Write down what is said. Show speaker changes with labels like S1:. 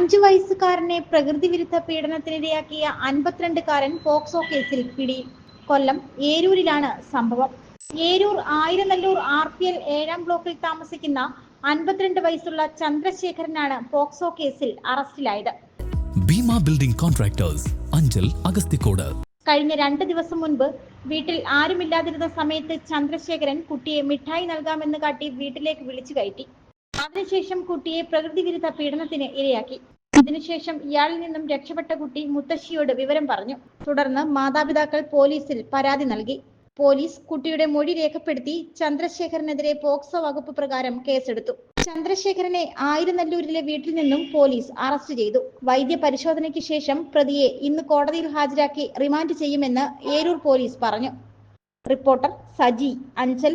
S1: അഞ്ചു വയസ്സുകാരനെ പ്രകൃതി വിരുദ്ധ പീഡനത്തിനിരയാക്കിയ അൻപത്തിരണ്ടുകാരൻ പോക്സോ കേസിൽ പിടി. കൊല്ലം ഏരൂരിലാണ് സംഭവം. Eroor Ayiranalloor R P L ഏഴാം ബ്ലോക്കിൽ താമസിക്കുന്ന അൻപത്തിരണ്ട് വയസ്സുള്ള ചന്ദ്രശേഖരനാണ് പോക്സോ കേസിൽ അറസ്റ്റിലായത്.
S2: Bhima building contractors Anchal Agasthikode.
S1: കഴിഞ്ഞ രണ്ട് ദിവസം മുൻപ് വീട്ടിൽ ആരുമില്ലാതിരുന്ന സമയത്ത് ചന്ദ്രശേഖരൻ കുട്ടിയെ മിഠായി നൽകാമെന്ന് കാട്ടി വീട്ടിലേക്ക് വിളിച്ചു കയറ്റി. അതിനുശേഷം കുട്ടിയെ പ്രകൃതി വിരുദ്ധ പീഡനത്തിന് ഇരയാക്കി. ഇതിനുശേഷം ഇയാളിൽ നിന്നും രക്ഷപ്പെട്ട കുട്ടി മുത്തശ്ശിയോട് വിവരം പറഞ്ഞു. തുടർന്ന് മാതാപിതാക്കൾ പോലീസിൽ പരാതി നൽകി. പോലീസ് കുട്ടിയുടെ മൊഴി രേഖപ്പെടുത്തി ചന്ദ്രശേഖരനെതിരെ പോക്സോ വകുപ്പ് പ്രകാരം കേസെടുത്തു. ചന്ദ്രശേഖരനെ ആയിരനല്ലൂരിലെ വീട്ടിൽ നിന്നും പോലീസ് അറസ്റ്റ് ചെയ്തു. വൈദ്യ പരിശോധനയ്ക്ക് ശേഷം പ്രതിയെ ഇന്ന് കോടതിയിൽ ഹാജരാക്കി റിമാൻഡ് ചെയ്യുമെന്ന് ഏരൂർ പോലീസ് പറഞ്ഞു. റിപ്പോർട്ടർ സജി അഞ്ചൽ.